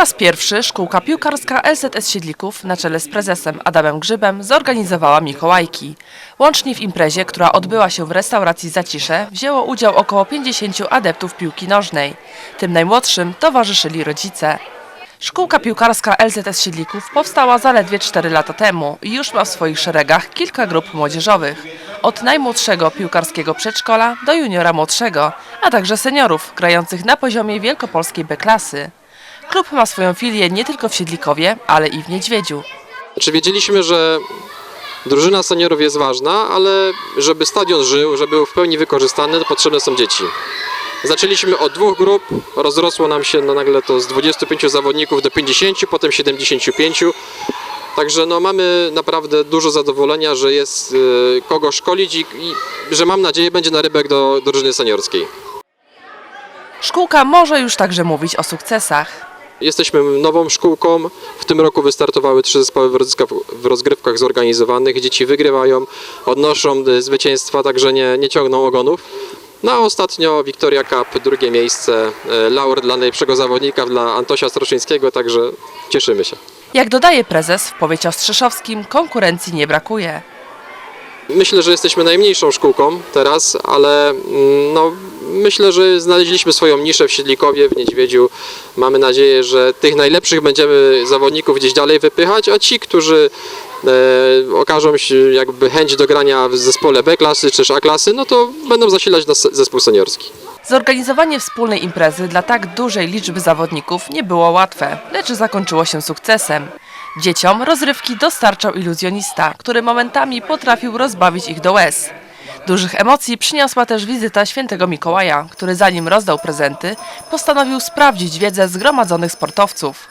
raz pierwszy szkółka piłkarska LZS Siedlików na czele z prezesem Adamem Grzybem zorganizowała Mikołajki. Łącznie w imprezie, która odbyła się w restauracji Zacisze, wzięło udział około 50 adeptów piłki nożnej. Tym najmłodszym towarzyszyli rodzice. Szkółka piłkarska LZS Siedlików powstała zaledwie 4 lata temu i już ma w swoich szeregach kilka grup młodzieżowych. Od najmłodszego piłkarskiego przedszkola do juniora młodszego, a także seniorów grających na poziomie wielkopolskiej B-klasy. Klub ma swoją filię nie tylko w Siedlikowie, ale i w Niedźwiedziu. Czy wiedzieliśmy, że drużyna seniorów jest ważna, ale żeby stadion żył, żeby był w pełni wykorzystany, potrzebne są dzieci. Zaczęliśmy od dwóch grup, rozrosło nam się no nagle to z 25 zawodników do 50, potem 75. Także no mamy naprawdę dużo zadowolenia, że jest y, kogo szkolić i, i że mam nadzieję będzie na rybek do drużyny seniorskiej. Szkółka może już także mówić o sukcesach. Jesteśmy nową szkółką. W tym roku wystartowały trzy zespoły w rozgrywkach, w rozgrywkach zorganizowanych. Dzieci wygrywają, odnoszą y, zwycięstwa, także nie, nie ciągną ogonów. No a ostatnio Victoria Cup, drugie miejsce, y, laur dla najlepszego zawodnika, dla Antosia Stroszyńskiego, także cieszymy się. Jak dodaje prezes, w powiecie ostrzeszowskim konkurencji nie brakuje. Myślę, że jesteśmy najmniejszą szkółką teraz, ale mm, no, myślę, że znaleźliśmy swoją niszę w Siedlikowie, w Niedźwiedziu. Mamy nadzieję, że tych najlepszych będziemy zawodników gdzieś dalej wypychać, a ci, którzy e, okażą się jakby chęć do grania w zespole B klasy czy A klasy, no to będą zasilać nas zespół seniorski. Zorganizowanie wspólnej imprezy dla tak dużej liczby zawodników nie było łatwe, lecz zakończyło się sukcesem. Dzieciom rozrywki dostarczał iluzjonista, który momentami potrafił rozbawić ich do łez. Dużych emocji przyniosła też wizyta świętego Mikołaja, który zanim rozdał prezenty, postanowił sprawdzić wiedzę zgromadzonych sportowców.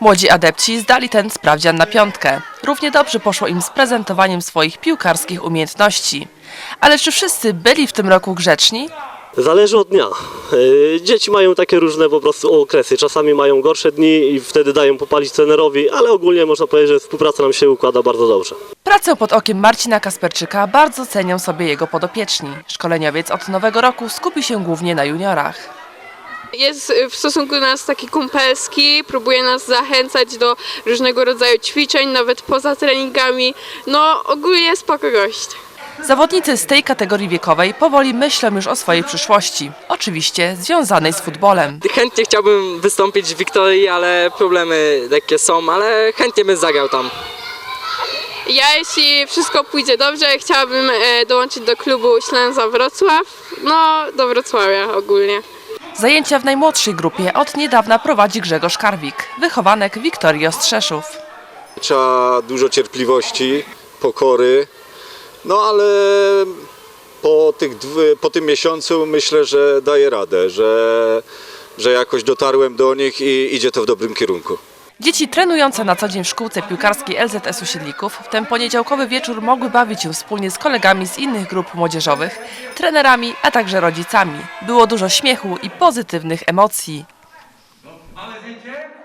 Młodzi adepci zdali ten sprawdzian na piątkę. Równie dobrze poszło im z prezentowaniem swoich piłkarskich umiejętności. Ale czy wszyscy byli w tym roku grzeczni? Zależy od dnia. Yy, Dzieci mają takie różne po prostu okresy. Czasami mają gorsze dni i wtedy dają popalić trenerowi, ale ogólnie można powiedzieć, że współpraca nam się układa bardzo dobrze. Pracę pod okiem Marcina Kasperczyka bardzo cenią sobie jego podopieczni. Szkoleniowiec od nowego roku skupi się głównie na juniorach. Jest y, w stosunku do nas taki kumpelski, próbuje nas zachęcać do różnego rodzaju ćwiczeń, nawet poza treningami. No ogólnie spoko gość. Zawodnicy z tej kategorii wiekowej powoli myślą już o swojej przyszłości, oczywiście związanej z futbolem. Chętnie chciałbym wystąpić w Wiktorii, ale problemy takie są, ale chętnie bym zagrał tam. Ja jeśli wszystko pójdzie dobrze, chciałabym e, dołączyć do klubu Ślęza Wrocław, no do Wrocławia ogólnie. Zajęcia w najmłodszej grupie od niedawna prowadzi Grzegorz Karwik, wychowanek Wiktorii Ostrzeszów. Trzeba dużo cierpliwości, pokory. No ale po, tych dwy, po tym miesiącu myślę, że daję radę, że, że jakoś dotarłem do nich i idzie to w dobrym kierunku. Dzieci trenujące na co dzień w szkółce piłkarskiej LZS-u Siedlików w ten poniedziałkowy wieczór mogły bawić się wspólnie z kolegami z innych grup młodzieżowych, trenerami, a także rodzicami. Było dużo śmiechu i pozytywnych emocji. Mamy zdjęcie?